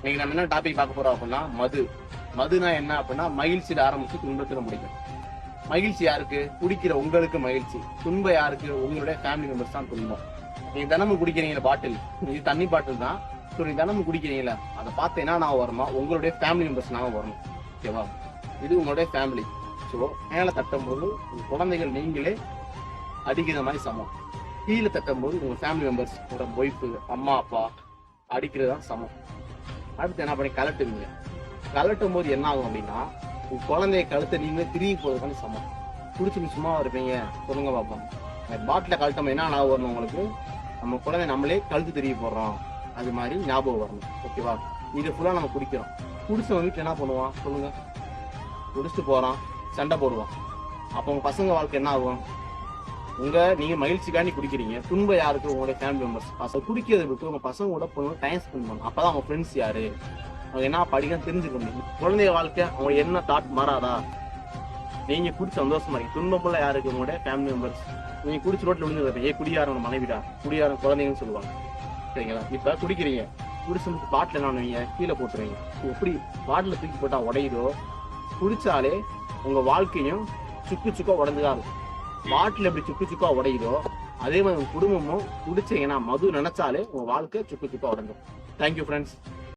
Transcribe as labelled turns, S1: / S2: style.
S1: இன்னைக்கு நம்ம என்ன டாபிக் பார்க்க போறோம் அப்படின்னா மது. மதுனா என்ன அப்படின்னா மகிழ்ச்சியில ஆரம்பிச்சு துன்பத்துல முடிக்கும். மகிழ்ச்சி யாருக்கு? குடிக்கிற உங்களுக்கு மகிழ்ச்சி. துன்பம் யாருக்கு? உங்களுடைய ஃபேமிலி மெம்பர்ஸ் தான் துன்பம். நீங்க தினமும் குடிக்கிறீங்களா பாட்டில். இது தண்ணி பாட்டில் தான். ஸோ நீங்க தினமும் குடிக்கிறீங்களா அதை பார்த்து என்ன நான் வரணுமா உங்களுடைய ஃபேமிலி மெம்பர்ஸ் நான் வரணும். ஓகேவா இது உங்களுடைய ஃபேமிலி ஸோ மேலே தட்டும்போது உங்க குழந்தைகள் நீங்களே அடிக்கிற மாதிரி சமம். கீழே தட்டும்போது உங்க ஃபேமிலி மெம்பர்ஸ் உங்களோட ஒய்ஃபு அம்மா அப்பா அடிக்கிறது தான் சமம். அடுத்து என்ன பண்ணி கலட்டுவீங்க? கலட்டும் போது என்ன ஆகும் அப்படின்னா உங்க குழந்தைய கழுத்தை நீங்களே திரும்பி போகிறதுக்கான சமம். குடிச்சுட்டு சும்மா இருப்பீங்க. சொல்லுங்க பார்ப்போம் பாட்டில கழட்டம் என்ன ஞாபகம் வரணும் உங்களுக்கு? நம்ம குழந்தை நம்மளே கழுத்து திரும்பி போடுறோம். அது மாதிரி ஞாபகம் வரணும். ஓகேவா இது ஃபுல்லாக நம்ம குடிக்கிறோம். குடிச்சவன் வீட்டில் என்ன பண்ணுவான்? சொல்லுங்க. குடிச்சிட்டு போறான். சண்டை போடுவான். அப்போ உங்க பசங்க வாழ்க்கை என்ன ஆகும்? உங்க நீங்க மகிழ்ச்சிக்காண்டி குடிக்கிறீங்க. துன்பம் யாருக்கு? உங்களோட ஃபேமிலி மெம்பர்ஸ் பசங்க குடிக்கிறத விட்டு உங்க பசங்க கூட போகணும் டைம் ஸ்பெண்ட் பண்ணணும். அப்பதான் அவங்க ஃப்ரெண்ட்ஸ் யாரு? அவங்க என்ன படிக்க தெரிஞ்சுக்க முடியும். குழந்தைய வாழ்க்கை அவங்க என்ன தாட் மாறாதா? நீங்க குடிச்சு சந்தோஷமா இருக்கீங்க துன்பமுள்ள யாருக்கு? உங்களோட ஃபேமிலி மெம்பர்ஸ் நீங்க குடிச்சு ரோட்ல விழுந்து ஏ குடியாரன் மனைவிடா? குடியாரம் குழந்தைங்கன்னு சொல்லுவாங்க. சரிங்களா? இப்ப குடிக்கிறீங்க. குடிச்சு பாட்டில் என்ன பண்ணுவீங்க? கீழே போட்டுருவீங்க. எப்படி பாட்டில் தூக்கி போட்டா உடையுதோ குடிச்சாலே உங்க வாழ்க்கையும் சுக்கு சுக்க உடஞ்சுதான் இருக்கும். பாட்டில் எப்படி சுக்கு சுக்கா உடையுதோ அதே மாதிரி உங்க குடும்பமும் குடிச்சீங்கன்னா மது நினைச்சாலே உங்க வாழ்க்கை சுக்கு சுக்கா உடஞ்சிடும் தேங்க்யூ ஃப்ரெண்ட்ஸ்